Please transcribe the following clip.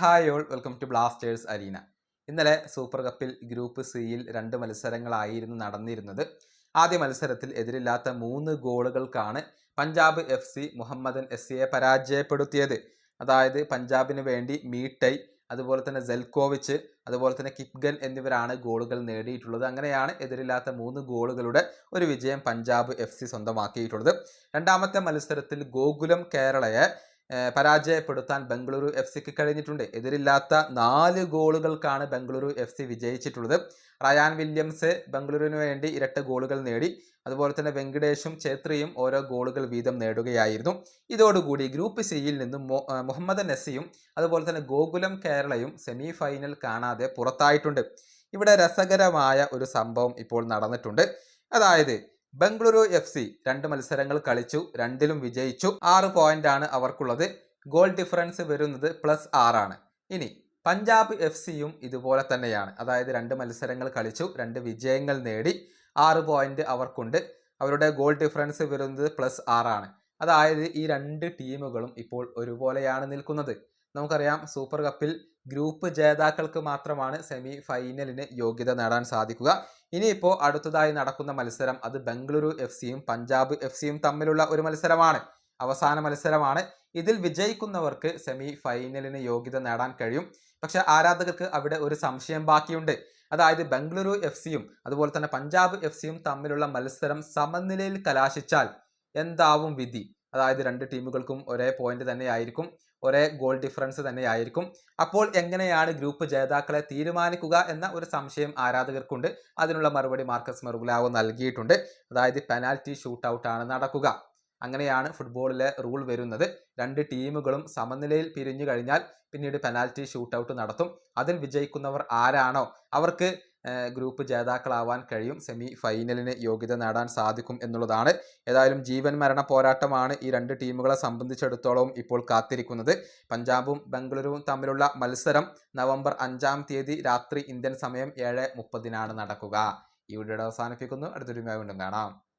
Hi all welcome to Blasters arena ഇന്നലെ super കപ്പിൽ group സിയിൽ രണ്ട് മത്സരങ്ങളായിരുന്നു നടന്നിരുന്നത്. ആദ്യ മത്സരത്തിൽ എതിരില്ലാത്ത മൂന്ന് ഗോളുകൾക്കാണ് Punjab F C Mohammedan S സിയെ പരാജയപ്പെടുത്തിയത്. അതായത് പഞ്ചാബിന് വേണ്ടി മീട്ടൈ അതുപോലെ തന്നെ സെൽക്കോവിച്ച് അതുപോലെ തന്നെ കിപ്ഗൻ എന്നിവരാണ് ഗോളുകൾ നേടിയിട്ടുള്ളത്. അങ്ങനെയാണ് എതിരില്ലാത്ത മൂന്ന് ഗോളുകളുടെ ഒരു വിജയം പഞ്ചാബ് എഫ് സി സ്വന്തമാക്കിയിട്ടുള്ളത്. രണ്ടാമത്തെ മത്സരത്തിൽ ഗോകുലം കേരളയെ പരാജയപ്പെടുത്താൻ ബംഗളൂരു എഫ് സിക്ക് കഴിഞ്ഞിട്ടുണ്ട്. എതിരില്ലാത്ത നാല് ഗോളുകൾക്കാണ് ബംഗളൂരു എഫ് സി വിജയിച്ചിട്ടുള്ളത്. റയാൻ വില്യംസ് ബംഗളൂരുവിന് വേണ്ടി ഇരട്ട ഗോളുകൾ നേടി. അതുപോലെ തന്നെ വെങ്കടേഷും ഛേത്രിയും ഓരോ ഗോളുകൾ വീതം നേടുകയായിരുന്നു. ഇതോടുകൂടി ഗ്രൂപ്പ് സിയിൽ നിന്നും മുഹമ്മദ് നസിയും അതുപോലെ തന്നെ ഗോകുലം കേരളയും സെമി ഫൈനൽ കാണാതെ പുറത്തായിട്ടുണ്ട്. ഇവിടെ രസകരമായ ഒരു സംഭവം ഇപ്പോൾ നടന്നിട്ടുണ്ട്. അതായത് ബംഗളൂരു എഫ് സി രണ്ട് മത്സരങ്ങൾ കളിച്ചു രണ്ടിലും വിജയിച്ചു. ആറ് പോയിന്റ് ആണ് അവർക്കുള്ളത്. ഗോൾ ഡിഫറൻസ് വരുന്നത് പ്ലസ് ആറാണ് ഇനി പഞ്ചാബ് എഫ് സിയും ഇതുപോലെ തന്നെയാണ്. അതായത് രണ്ട് മത്സരങ്ങൾ കളിച്ചു രണ്ട് വിജയങ്ങൾ നേടി ആറ് പോയിന്റ് അവർക്കുണ്ട്. അവരുടെ ഗോൾ ഡിഫറൻസ് വരുന്നത് പ്ലസ് ആറാണ് അതായത് ഈ രണ്ട് ടീമുകളും ഇപ്പോൾ ഒരുപോലെയാണ് നിൽക്കുന്നത്. നമുക്കറിയാം സൂപ്പർ കപ്പിൽ ഗ്രൂപ്പ് ജേതാക്കൾക്ക് മാത്രമാണ് സെമി ഫൈനലിന് യോഗ്യത നേടാൻ സാധിക്കുക. ഇനിയിപ്പോൾ അടുത്തതായി നടക്കുന്ന മത്സരം അത് ബംഗളൂരു എഫ് സിയും പഞ്ചാബ് എഫ് സിയും തമ്മിലുള്ള ഒരു മത്സരമാണ്. അവസാന മത്സരമാണ്. ഇതിൽ വിജയിക്കുന്നവർക്ക് സെമി ഫൈനലിന് യോഗ്യത നേടാൻ കഴിയും. പക്ഷെ ആരാധകർക്ക് അവിടെ ഒരു സംശയം ബാക്കിയുണ്ട്. അതായത് ബംഗളൂരു എഫ് സിയും അതുപോലെ തന്നെ പഞ്ചാബ് എഫ് സിയും തമ്മിലുള്ള മത്സരം സമനിലയിൽ കലാശിച്ചാൽ എന്താവും വിധി? അതായത് രണ്ട് ടീമുകൾക്കും ഒരേ പോയിന്റ് തന്നെയായിരിക്കും. ഒരേ ഗോൾ ഡിഫറൻസ് തന്നെയായിരിക്കും. അപ്പോൾ എങ്ങനെയാണ് ഗ്രൂപ്പ് ജേതാക്കളെ തീരുമാനിക്കുക എന്ന ഒരു സംശയം ആരാധകർക്കുണ്ട്. അതിനുള്ള മറുപടി മാർക്കസ് മെർഗുലാവോ നൽകിയിട്ടുണ്ട്. അതായത് പെനാൽറ്റി ഷൂട്ട് ഔട്ടാണ് നടക്കുക. അങ്ങനെയാണ് ഫുട്ബോളിലെ റൂൾ വരുന്നത്. രണ്ട് ടീമുകളും സമനിലയിൽ പിരിഞ്ഞു കഴിഞ്ഞാൽ പിന്നീട് പെനാൽറ്റി ഷൂട്ട് ഔട്ട് നടത്തും. അതിൽ വിജയിക്കുന്നവർ ആരാണോ? അവർക്ക് ഗ്രൂപ്പ് ജേതാക്കളാവാൻ കഴിയും. സെമി ഫൈനലിന് യോഗ്യത നേടാൻ സാധിക്കും എന്നുള്ളതാണ്. ഏതായാലും ജീവൻ മരണ പോരാട്ടമാണ് ഈ രണ്ട് ടീമുകളെ സംബന്ധിച്ചിടത്തോളം ഇപ്പോൾ കാത്തിരിക്കുന്നത്. പഞ്ചാബും ബംഗളൂരുവും തമ്മിലുള്ള മത്സരം നവംബർ അഞ്ചാം തീയതി രാത്രി ഇന്ത്യൻ സമയം ഏഴ് മുപ്പതിനാണ് നടക്കുക. ഈ വീഡിയോ അവസാനിപ്പിക്കുന്നു. അടുത്തൊരു വീണ്ടും കാണാം.